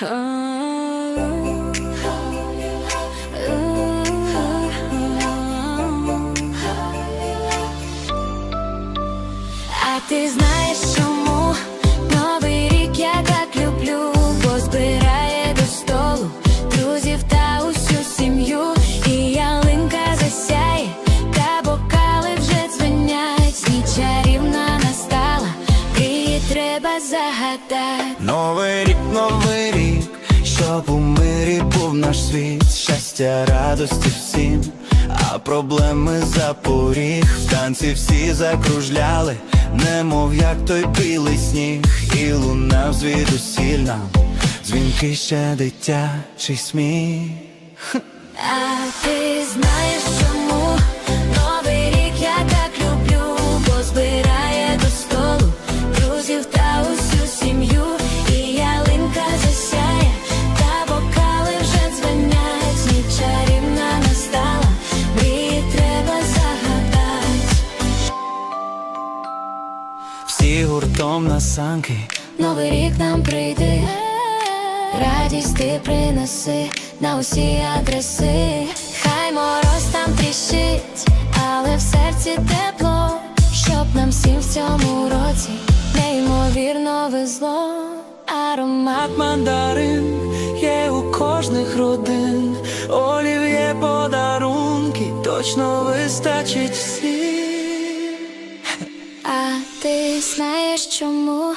А ти знаєш треба загадати. Новий рік, новий рік, щоб у мирі був наш світ, щастя, радості всім, а проблеми за поріг, в танці всі закружляли, немов як той білий сніг, і лунав звідусіль нам, дзвінки ще дитячий сміх. А ти знаєш Гуртом на санки, Новий рік нам прийде, радість ти принеси на усі адреси. Хай мороз там тріщить, але в серці тепло, щоб нам всім в цьому році неймовірно везло. Аромат мандарин є у кожних родин, олів'є подарунки, точно вистачить всім. Знаєш чому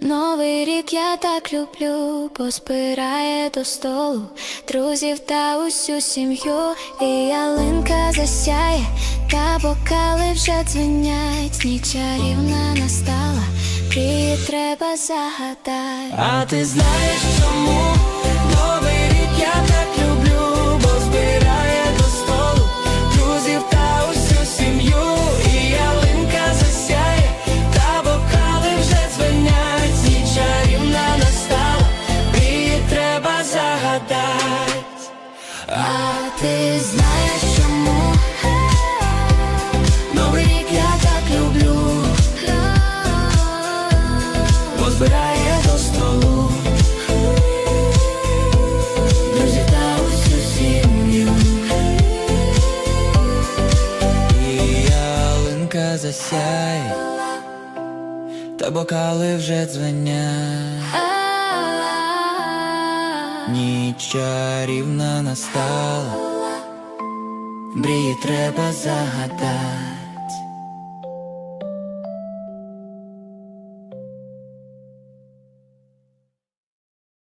новий рік я так люблю, бо збирає до столу друзів та усю сім'ю, і ялинка засяє, та бокали вже дзвенять, ніч чарівна настала, мрії треба загадати. А ти знаєш чому А ти знаєш чому Новий я так люблю, бо до столу друзів та усю сім'ю. Та бокали вже дзвенять. Ніч чарівна настала, мрії треба загадати.